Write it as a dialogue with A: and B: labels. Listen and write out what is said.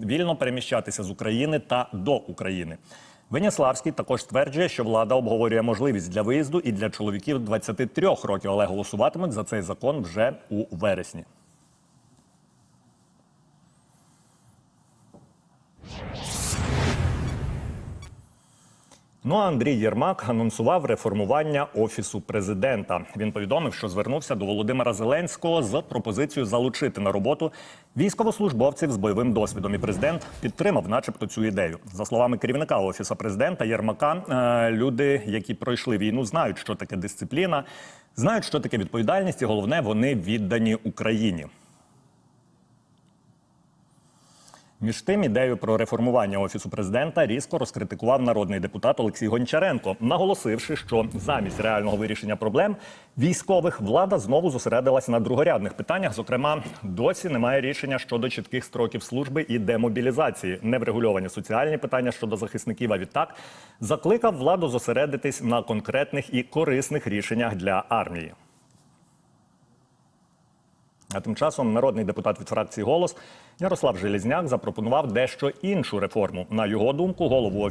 A: вільно переміщатися з України та до України. Веніславський також стверджує, що влада обговорює можливість для виїзду і для чоловіків 23 років, але голосуватимуть за цей закон вже у вересні. Ну а Андрій Єрмак анонсував реформування офісу президента. Він повідомив, що звернувся до Володимира Зеленського з пропозицією залучити на роботу військовослужбовців з бойовим досвідом. І президент підтримав, начебто, цю ідею. За словами керівника офісу президента Єрмака, е, люди, які пройшли війну, знають, що таке дисципліна, знають, що таке відповідальність, і головне, вони віддані Україні. Між тим, ідею про реформування офісу президента різко розкритикував народний депутат Олексій Гончаренко, наголосивши, що замість реального вирішення проблем військових влада знову зосередилась на другорядних питаннях. Зокрема, досі немає рішення щодо чітких строків служби і демобілізації, не врегульовані соціальні питання щодо захисників. А відтак закликав владу зосередитись на конкретних і корисних рішеннях для армії. А тим часом народний депутат від фракції голос Ярослав Желізняк запропонував дещо іншу реформу. На його думку, голову